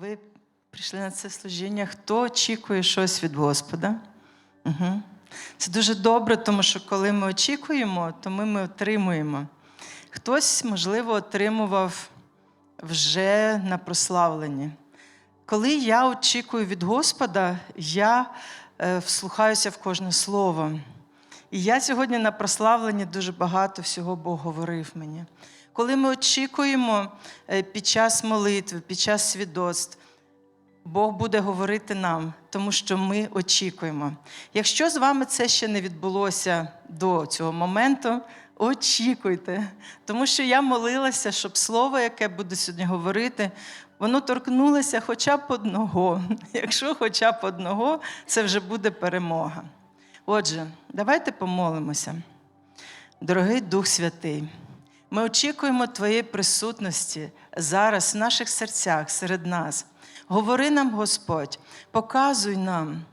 ви прийшли на це служіння, хто очікує щось від Господа? Угу. Це дуже добре, тому що коли ми очікуємо, то ми, ми отримуємо. Хтось, можливо, отримував вже на прославленні. Коли я очікую від Господа, я е, вслухаюся в кожне слово. І я сьогодні на прославленні дуже багато всього Бог говорив мені. Коли ми очікуємо е, під час молитви, під час свідоцтв, Бог буде говорити нам, тому що ми очікуємо. Якщо з вами це ще не відбулося до цього моменту, очікуйте. Тому що я молилася, щоб слово, яке буду сьогодні говорити, воно торкнулося хоча б одного. Якщо хоча б одного, це вже буде перемога. Отже, давайте помолимося. Дорогий Дух Святий, ми очікуємо Твоєї присутності зараз в наших серцях серед нас. Говори нам, Господь, показуй нам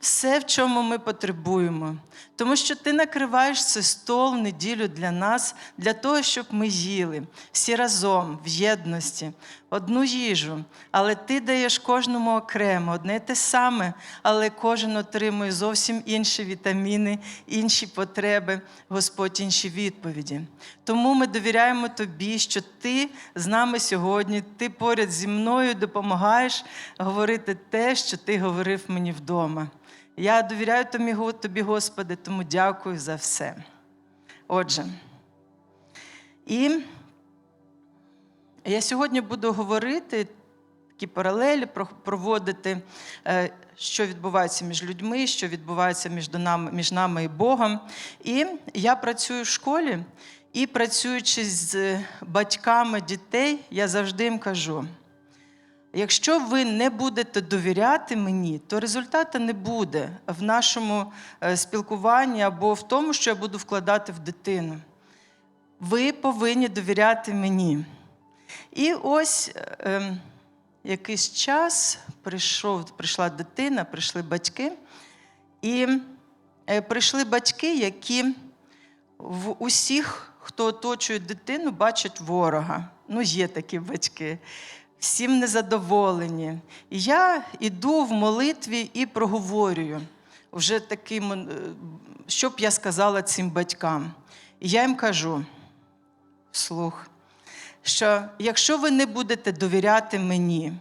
все, в чому ми потребуємо, тому що Ти накриваєш цей стол в неділю для нас, для того, щоб ми їли всі разом, в єдності, одну їжу. Але Ти даєш кожному окремо, одне те саме, але кожен отримує зовсім інші вітаміни, інші потреби, Господь, інші відповіді. Тому ми довіряємо Тобі, що Ти з нами сьогодні, Ти поряд зі мною допомагаєш говорити те, що Ти говорив мені вдома. Я довіряю тобі, Господи, тому дякую за все. Отже, і я сьогодні буду говорити такі паралелі, проводити, е, що відбувається між людьми, що відбувається між нами, між нами і Богом. І я працюю в школі, і працюючи з батьками дітей, я завжди їм кажу. Якщо ви не будете довіряти мені, то результату не буде в нашому е, спілкуванні або в тому, що я буду вкладати в дитину. Ви повинні довіряти мені. І ось ем, якийсь час прийшов, прийшла дитина, прийшли батьки, і е, прийшли батьки, які в усіх, хто оточує дитину, бачать ворога. Ну, є такі батьки. Всім незадоволені. І я йду в молитві і проговорюю вже таким, е, що б я сказала цим батькам. І я їм кажу вслух, що якщо ви не будете довіряти мені,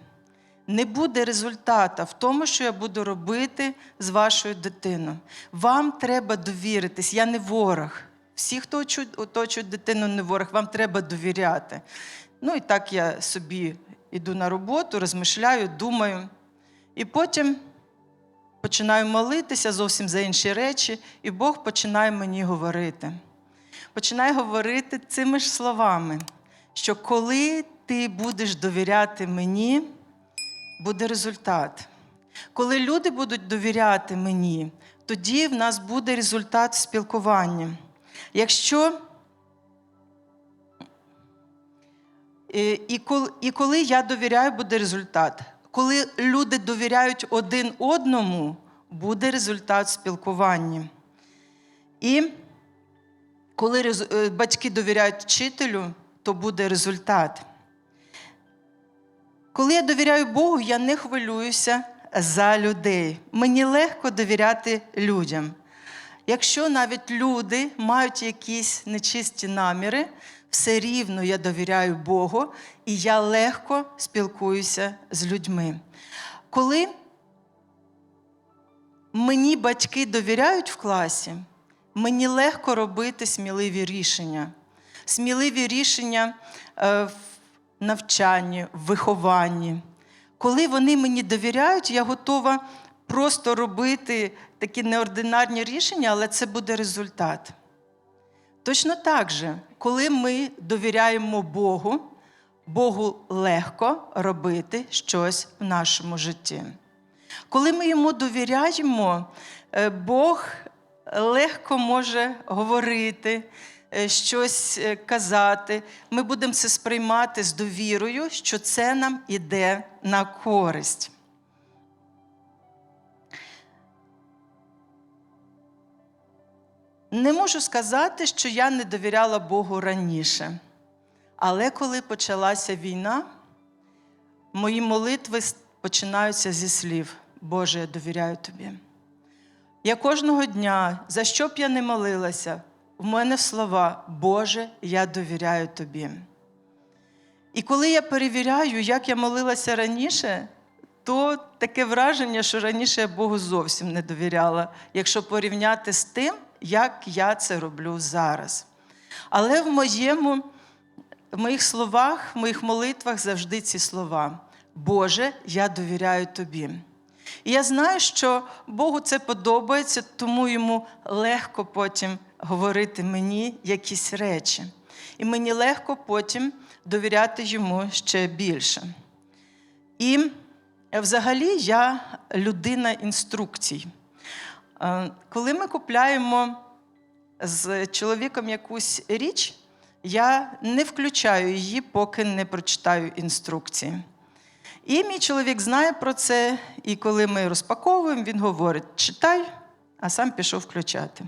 не буде результату в тому, що я буду робити з вашою дитиною. Вам треба довіритись, я не ворог. Всі, хто очу- оточують дитину, не ворог, вам треба довіряти. Ну і так я собі йду на роботу, розмишляю, думаю. І потім починаю молитися зовсім за інші речі, і Бог починає мені говорити. Починає говорити цими ж словами, що коли ти будеш довіряти мені, буде результат. Коли люди будуть довіряти мені, тоді в нас буде результат в спілкуванні. Якщо І, і, коли, і коли я довіряю, буде результат. Коли люди довіряють один одному, буде результат в спілкуванні. І коли е, батьки довіряють вчителю, то буде результат. Коли я довіряю Богу, я не хвилююся за людей. Мені легко довіряти людям. Якщо навіть люди мають якісь нечисті наміри, все рівно я довіряю Богу і я легко спілкуюся з людьми. Коли мені батьки довіряють в класі, мені легко робити сміливі рішення. Сміливі рішення е, в навчанні, в вихованні. Коли вони мені довіряють, я готова просто робити такі неординарні рішення, але це буде результат. Точно так же, коли ми довіряємо Богу, Богу легко робити щось в нашому житті. Коли ми йому довіряємо, е, Бог легко може говорити, щось е, казати. Ми будемо це сприймати з довірою, що це нам іде на користь. Не можу сказати, що я не довіряла Богу раніше. Але коли почалася війна, мої молитви починаються зі слів Боже, я довіряю тобі. Я кожного дня, за що б я не молилася, в мене слова Боже, я довіряю тобі. І коли я перевіряю, як я молилася раніше, то таке враження, що раніше я Богу зовсім не довіряла, якщо порівняти з тим, як я це роблю зараз. Але в моєму, в моїх словах, в моїх молитвах завжди ці слова. Боже, я довіряю тобі. І я знаю, що Богу це подобається, тому йому легко потім говорити мені якісь речі. І мені легко потім довіряти йому ще більше. І е, взагалі я людина інструкцій. Е, Коли ми купляємо з чоловіком якусь річ, я не включаю її, поки не прочитаю інструкції. І мій чоловік знає про це, і коли ми розпаковуємо, він говорить: читай, а сам пішов включати.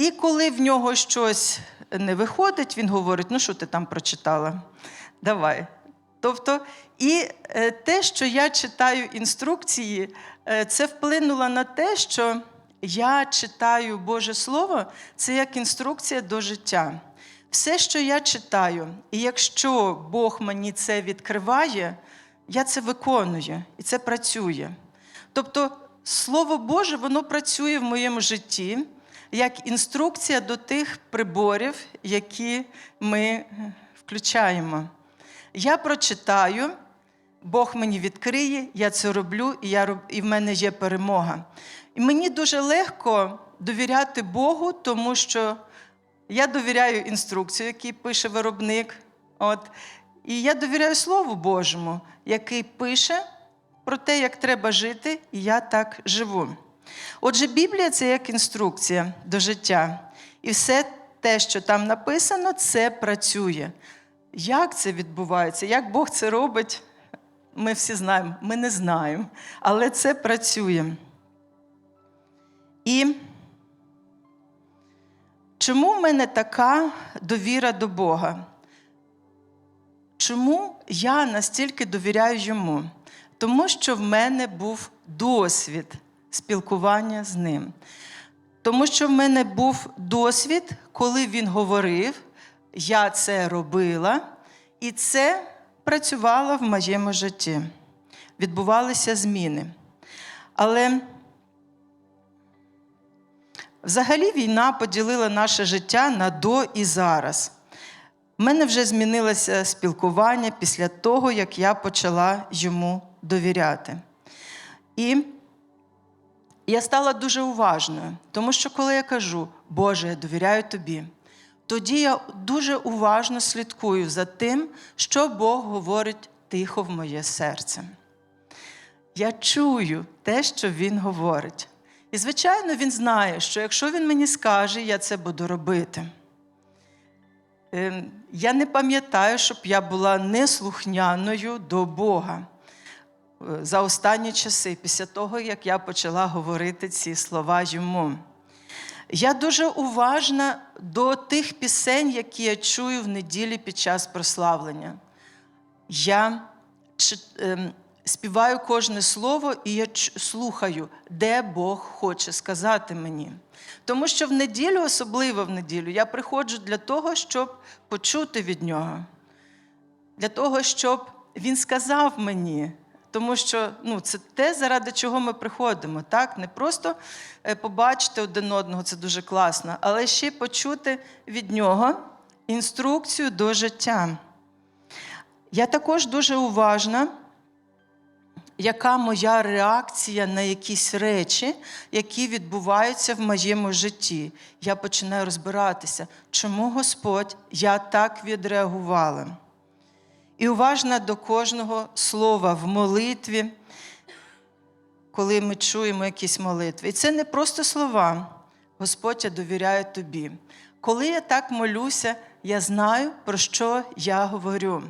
І коли в нього щось не виходить, він говорить: ну що ти там прочитала? Давай. Тобто, і е, те, що я читаю інструкції, е, це вплинуло на те, що я читаю Боже Слово, це як інструкція до життя. Все, що я читаю, і якщо Бог мені це відкриває, я це виконую і це працює. Тобто, Слово Боже, воно працює в моєму житті як інструкція до тих приборів, які ми е, включаємо. Я прочитаю, Бог мені відкриє, я це роблю, і, я, роб- і в мене є перемога. І мені дуже легко довіряти Богу, тому що я довіряю інструкцію, яку пише виробник. От. І я довіряю Слову Божому, який пише про те, як треба жити, і я так живу. Отже, Біблія це як інструкція до життя. І все те, що там написано, це працює. Як це відбувається? Як Бог це робить? Ми всі знаємо, ми не знаємо, але це працює. І чому в мене така довіра до Бога? Чому я настільки довіряю йому? Тому що в мене був досвід спілкування з ним. Тому що в мене був досвід, коли він говорив, я це робила, і це працювало в моєму житті. Відбувалися зміни. Але взагалі війна поділила наше життя на до і зараз. У мене вже змінилося спілкування після того, як я почала йому довіряти. І я стала дуже уважною, тому що коли я кажу, Боже, я довіряю тобі, тоді я дуже уважно слідкую за тим, що Бог говорить тихо в моє серце. Я чую те, що Він говорить. І, звичайно, він знає, що якщо він мені скаже, я це буду робити. Ем, Я не пам'ятаю, щоб я була неслухняною до Бога за останні часи, після того, як я почала говорити ці слова йому. Я дуже уважна до тих пісень, які я чую в неділі під час прославлення. Я ем, співаю кожне слово і я слухаю, де Бог хоче сказати мені. Тому що в неділю, особливо в неділю, я приходжу для того, щоб почути від нього, для того, щоб він сказав мені. Тому що ну, це те, заради чого ми приходимо. Так? Не просто е, побачити один одного, це дуже класно, але ще почути від нього інструкцію до життя. Я також дуже уважна, яка моя реакція на якісь речі, які відбуваються в моєму житті. Я починаю розбиратися, чому Господь я так відреагувала. І уважна до кожного слова в молитві, коли ми чуємо якісь молитви. І це не просто слова. Господь, я довіряю тобі. Коли я так молюся, я знаю, про що я говорю,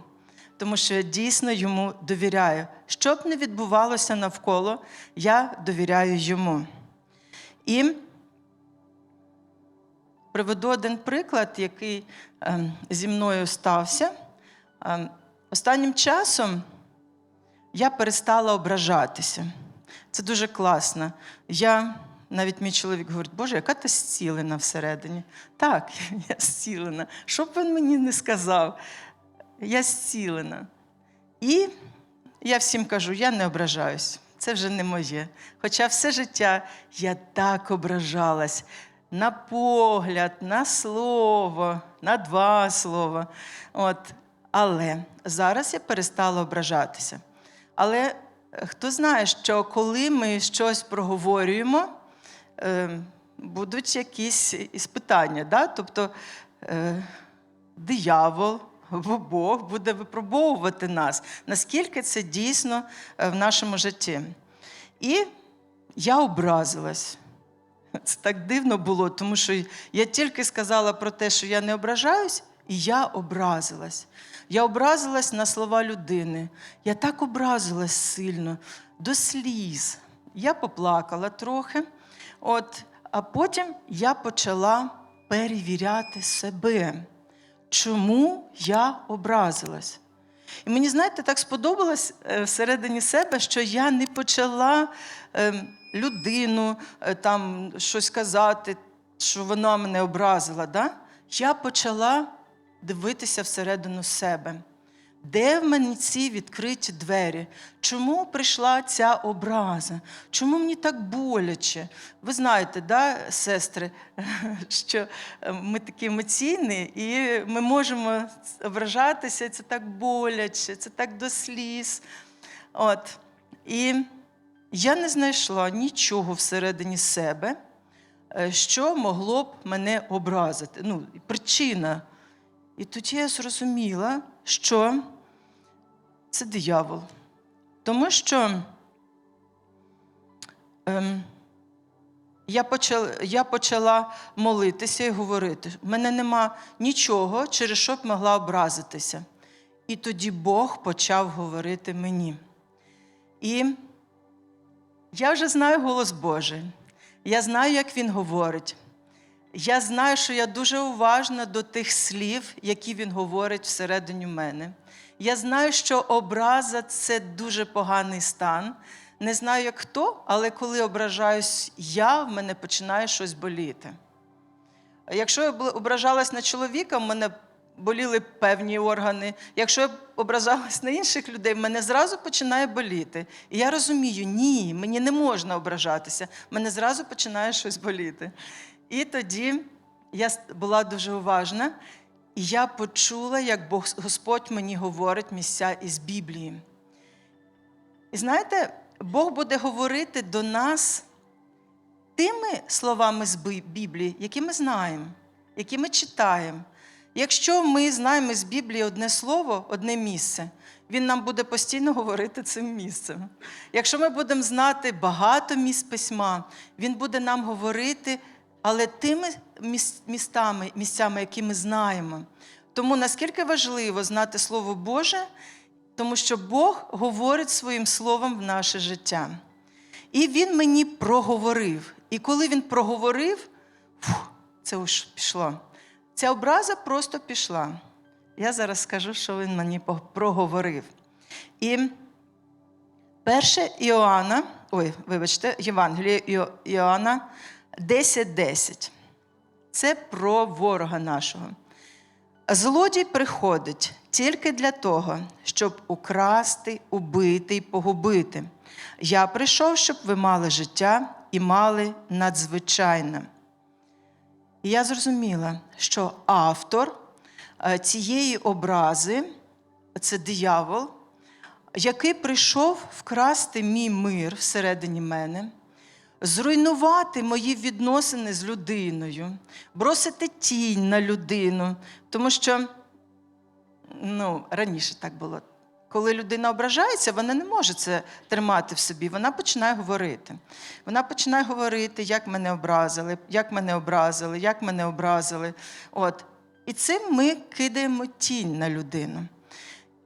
тому що я дійсно йому довіряю. Що б не відбувалося навколо, я довіряю йому. І приведу один приклад, який ем, зі мною стався. Останнім часом я перестала ображатися. Це дуже класно. Я, навіть мій чоловік говорить, Боже, яка ти зцілена всередині. Так, я зцілена. Що б він мені не сказав, я зцілена. І я всім кажу, я не ображаюсь. Це вже не моє. Хоча все життя я так ображалась на погляд, на слово, на два слова. От. Але зараз я перестала ображатися. Але е, хто знає, що коли ми щось проговорюємо, е, будуть якісь іспитання. Да? Тобто е, диявол, або Бог буде випробовувати нас, наскільки це дійсно в нашому житті. І я образилась. Це так дивно було, тому що я тільки сказала про те, що я не ображаюсь, і я образилась. Я образилась на слова людини. Я так образилась сильно, до сліз. Я поплакала трохи. От, а потім я почала перевіряти себе, чому я образилась. І мені, знаєте, так сподобалось е, всередині себе, що я не почала е, людину е, там щось казати, що вона мене образила. Да? Я почала дивитися всередину себе. Де в мені ці відкриті двері? Чому прийшла ця образа? Чому мені так боляче? Ви знаєте, да, сестри, що е, ми такі емоційні, і ми можемо ображатися, це так боляче, це так до сліз. От. І я не знайшла нічого всередині себе, е, що могло б мене образити. Ну, причина. І тоді я зрозуміла, що це диявол. Тому що ем, я, почала, я почала молитися і говорити: в мене нема нічого, через що б могла образитися. І тоді Бог почав говорити мені. І я вже знаю голос Божий. Я знаю, як Він говорить. Я знаю, що я дуже уважна до тих слів, які він говорить всередині мене. Я знаю, що образа це дуже поганий стан. Не знаю, як хто, але коли ображаюсь я, в мене починає щось боліти. Якщо я ображалась на чоловіка, в мене боліли певні органи. Якщо я ображалась на інших людей, в мене зразу починає боліти. І я розумію, ні, мені не можна ображатися, мене зразу починає щось боліти. І тоді я була дуже уважна, і я почула, як Бог, Господь мені говорить місця із Біблії. І знаєте, Бог буде говорити до нас тими словами з Біблії, які ми знаємо, які ми читаємо. Якщо ми знаємо з Біблії одне слово, одне місце, він нам буде постійно говорити цим місцем. Якщо ми будемо знати багато місць письма, він буде нам говорити, але тими містами, місцями, які ми знаємо. Тому наскільки важливо знати Слово Боже, тому що Бог говорить своїм словом в наше життя. І він мені проговорив. І коли він проговорив, фух, це уж пішло. Ця образа просто пішла. Я зараз скажу, що він мені проговорив. І перше Іоанна, ой, вибачте, Євангеліє Іо- Іоанна 10.10. Це про ворога нашого. Злодій приходить тільки для того, щоб украсти, убити й погубити. Я прийшов, щоб ви мали життя і мали надзвичайне. І я зрозуміла, що автор е, цієї образи це диявол, який прийшов вкрасти мій мир всередині мене, зруйнувати мої відносини з людиною, бросити тінь на людину. Тому що ну, раніше так було. Коли людина ображається, вона не може це тримати в собі. Вона починає говорити. Вона починає говорити, як мене образили, як мене образили, як мене образили. От. І цим ми кидаємо тінь на людину.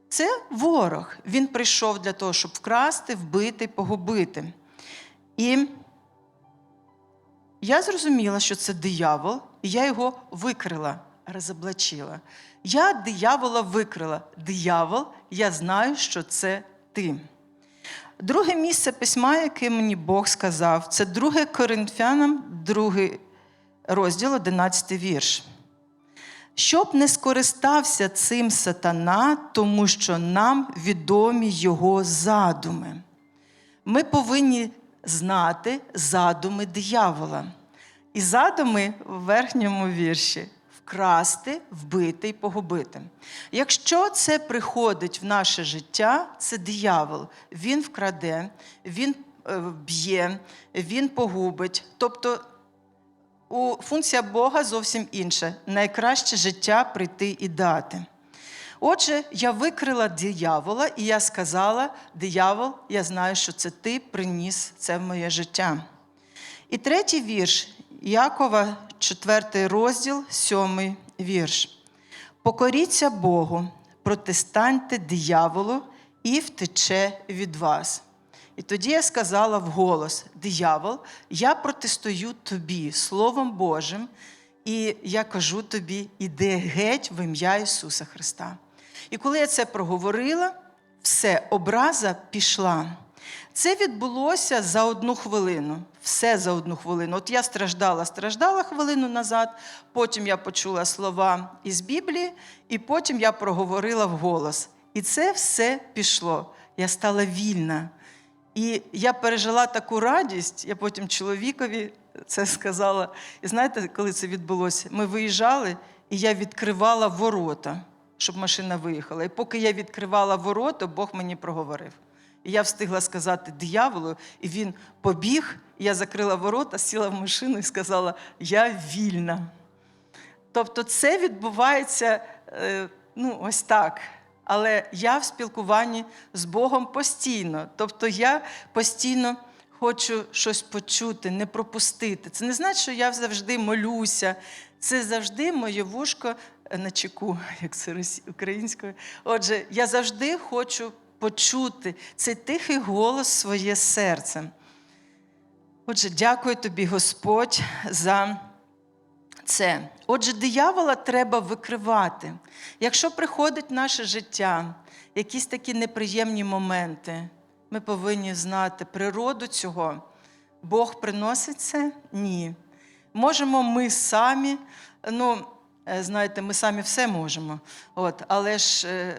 Це ворог. Він прийшов для того, щоб вкрасти, вбити, погубити. І я зрозуміла, що це диявол, і я його викрила, розоблачила. Я диявола викрила. Диявол, я знаю, що це ти. Друге місце письма, яке мені Бог сказав, це 2 Коринфянам, 2 розділ, 11 вірш. Щоб не скористався цим сатана, тому що нам відомі його задуми. Ми повинні знати задуми диявола. І задуми в верхньому вірші вкрасти, вбити і погубити. Якщо це приходить в наше життя, це диявол. Він вкраде, він е, б'є, він погубить. Тобто у функція Бога зовсім інша. Найкраще життя прийти і дати. Отже, я викрила диявола, і я сказала: диявол, я знаю, що це ти приніс це в моє життя. І третій вірш Якова, 4 розділ, 7 вірш. Покоріться Богу, протистаньте дияволу і втече від вас. І тоді я сказала вголос: диявол, я протистою тобі Словом Божим, і я кажу тобі, іди геть в ім'я Ісуса Христа. І коли я це проговорила, все, образа пішла. Це відбулося за одну хвилину. Все за одну хвилину. От я страждала, страждала хвилину назад, потім я почула слова із Біблії, і потім я проговорила вголос. І це все пішло. Я стала вільна. І я пережила таку радість, я потім чоловікові це сказала. І знаєте, коли це відбулося? Ми виїжджали, і я відкривала ворота, щоб машина виїхала. І поки я відкривала ворота, Бог мені проговорив. І я встигла сказати дияволу, і він побіг, я закрила ворота, сіла в машину і сказала: Я вільна. Тобто, це відбувається е, ну, ось так. Але я в спілкуванні з Богом постійно. Тобто я постійно хочу щось почути, не пропустити. Це не значить, що я завжди молюся. Це завжди моє вушко на чеку, як це українською. Отже, я завжди хочу почути цей тихий голос своє серце. Отже, дякую тобі, Господь, за це. Отже, диявола треба викривати. Якщо приходить в наше життя якісь такі неприємні моменти, ми повинні знати природу цього. Бог приносить це? Ні. Можемо ми самі, ну, знаєте, ми самі все можемо. От, Але ж е,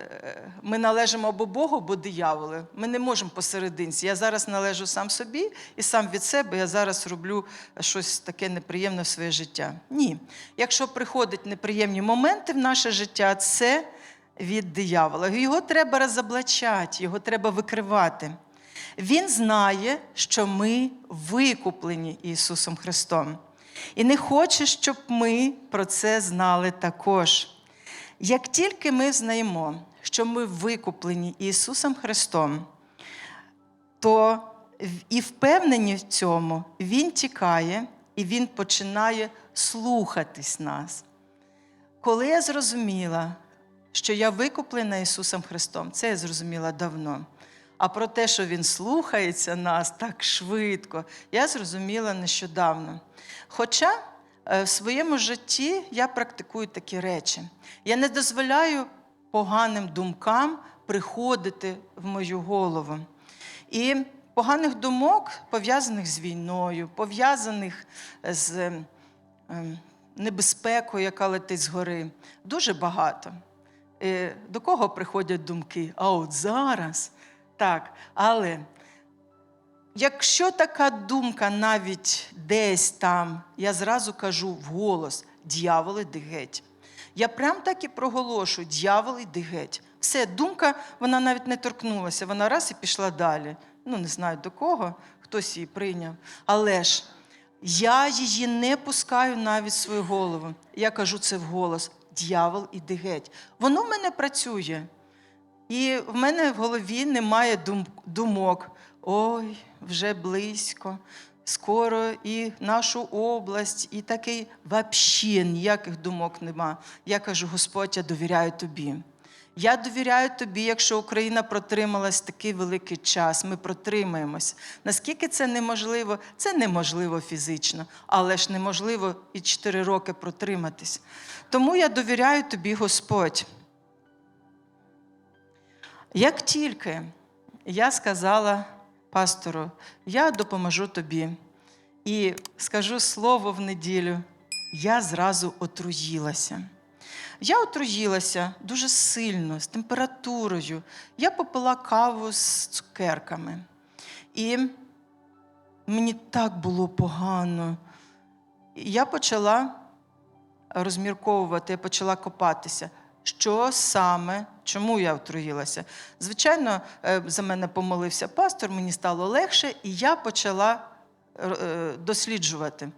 ми належимо або Богу, або дияволу. Ми не можемо посерединці. Я зараз належу сам собі і сам від себе я зараз роблю щось таке неприємне в своє життя. Ні. Якщо приходять неприємні моменти в наше життя, це від диявола. Його треба розоблачати, його треба викривати. Він знає, що ми викуплені Ісусом Христом. І не хоче, щоб ми про це знали також. Як тільки ми знаємо, що ми викуплені Ісусом Христом, то і впевнені в цьому, Він тікає і Він починає слухатись нас. Коли я зрозуміла, що я викуплена Ісусом Христом, це я зрозуміла давно. А про те, що Він слухається нас так швидко, я зрозуміла нещодавно. Хоча е, в своєму житті я практикую такі речі. Я не дозволяю поганим думкам приходити в мою голову. І поганих думок, пов'язаних з війною, пов'язаних з ем, небезпекою, яка летить згори, дуже багато. Е, до кого приходять думки? А от зараз. Так, але якщо така думка навіть десь там, я зразу кажу вголос: дьявол, іди геть. Я прям так і проголошую: дьявол, іди геть. Все, думка, вона навіть не торкнулася, вона раз і пішла далі. Ну, не знаю до кого, хтось її прийняв. Але ж я її не пускаю навіть в свою голову. Я кажу це вголос: дьявол, іди геть. Воно в мене працює. І в мене в голові немає думок. Ой, вже близько, скоро і нашу область, і такий взагалі ніяких думок нема. Я кажу, Господь, я довіряю тобі. Я довіряю тобі, якщо Україна протрималась такий великий час, ми протримаємось. Наскільки це неможливо? Це неможливо фізично, але ж неможливо і 4 роки протриматись. Тому я довіряю тобі, Господь. Як тільки я сказала пастору, я допоможу тобі. І скажу слово в неділю, я зразу отруїлася. Я отруїлася дуже сильно, з температурою. Я попила каву з цукерками. І мені так було погано. Я почала розмірковувати, я почала копатися. Що саме, чому я отруїлася? Звичайно, е, за мене помолився пастор, мені стало легше, і я почала е, досліджувати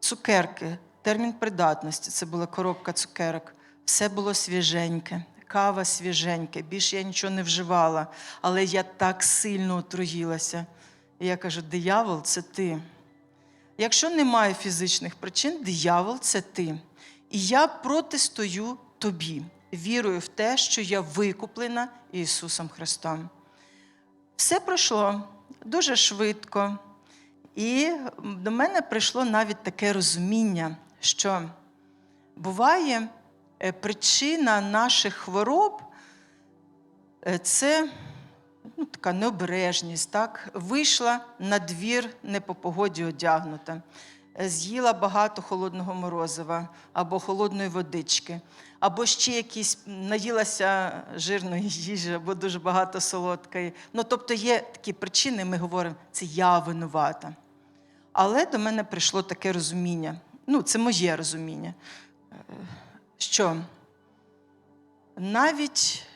цукерки, термін придатності це була коробка цукерок. Все було свіженьке, кава свіженьке. Більше я нічого не вживала, але я так сильно отруїлася. І я кажу: диявол це ти. Якщо немає фізичних причин, диявол це ти. І я протистою тобі, вірую в те, що я викуплена Ісусом Христом. Все пройшло дуже швидко. І до мене прийшло навіть таке розуміння, що буває е, причина наших хвороб е, це ну, така необережність, так? вийшла на двір не по погоді одягнута, з'їла багато холодного морозива або холодної водички, або ще якісь наїлася жирної їжі, або дуже багато солодкої. Ну, тобто є такі причини, ми говоримо, це я винувата. Але до мене прийшло таке розуміння, ну, це моє розуміння, е, що навіть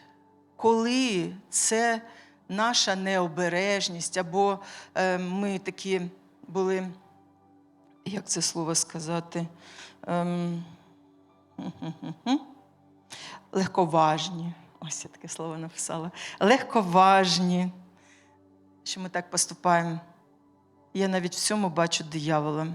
коли це наша необережність, або е, ми такі були, як це слово сказати, ем, легковажні. Ось я таке слово написала. Легковажні, що ми так поступаємо. Я навіть в цьому бачу диявола.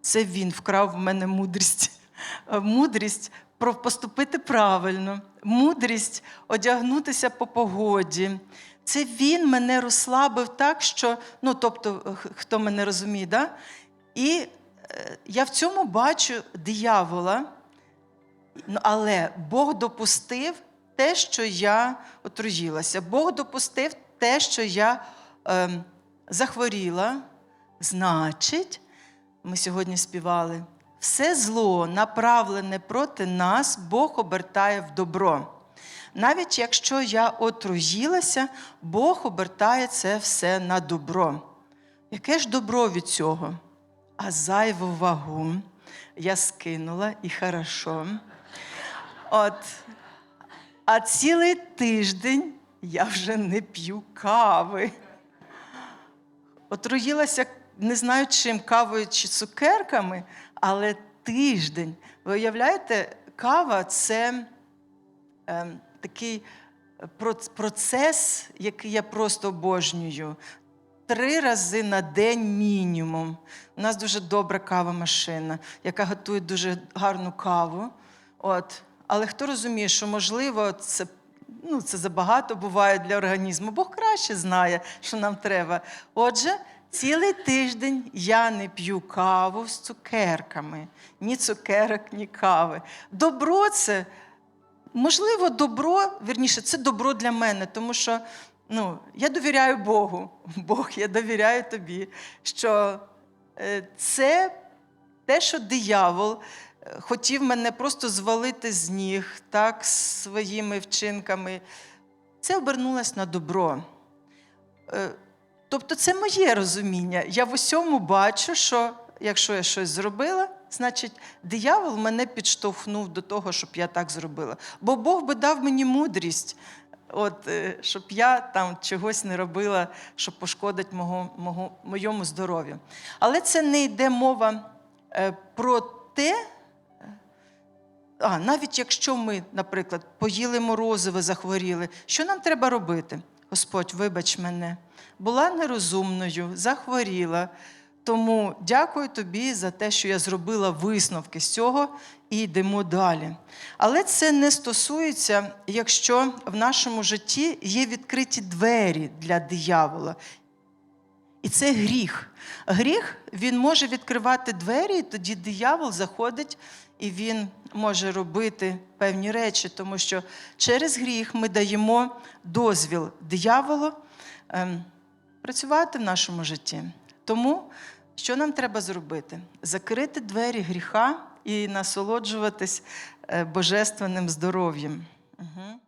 Це він вкрав в мене мудрість. Мудрість про поступити правильно, мудрість одягнутися по погоді. Це він мене розслабив так, що, ну, тобто, хто мене розуміє, да? І е, я в цьому бачу диявола, але Бог допустив те, що я отруїлася. Бог допустив те, що я ем, захворіла. Значить, ми сьогодні співали, все зло, направлене проти нас, Бог обертає в добро. Навіть якщо я отруїлася, Бог обертає це все на добро. Яке ж добро від цього? А зайву вагу я скинула і хорошо. От. А цілий тиждень я вже не п'ю кави. Отруїлася не знаю чим, кавою чи цукерками, але тиждень. Ви уявляєте, кава це е, такий процес, який я просто обожнюю. Три рази на день мінімум. У нас дуже добра кава-машина, яка готує дуже гарну каву. От. Але хто розуміє, що можливо це, ну, це забагато буває для організму, Бог краще знає, що нам треба. Отже, цілий тиждень я не п'ю каву з цукерками, ні цукерок, ні кави. Добро це Можливо, добро, вірніше, це добро для мене, тому що ну, я довіряю Богу. Бог, я довіряю тобі, що е, це те, що диявол е, хотів мене просто звалити з ніг так, своїми вчинками, це обернулось на добро. Е, Тобто це моє розуміння. Я в усьому бачу, що якщо я щось зробила, значить диявол мене підштовхнув до того, щоб я так зробила. Бо Бог би дав мені мудрість, от, е, щоб я там чогось не робила, щоб пошкодити мого, мого, моєму здоров'ю. Але це не йде мова е, про те, а, навіть якщо ми, наприклад, поїли морозиво, захворіли, що нам треба робити? Господь, вибач мене, була нерозумною, захворіла. Тому дякую тобі за те, що я зробила висновки з цього і йдемо далі. Але це не стосується, якщо в нашому житті є відкриті двері для диявола. І це гріх. Гріх він може відкривати двері, і тоді диявол заходить і він може робити певні речі, тому що через гріх ми даємо дозвіл дияволу ем, працювати в нашому житті. Тому що нам треба зробити? Закрити двері гріха і насолоджуватись е, божественним здоров'ям. Угу.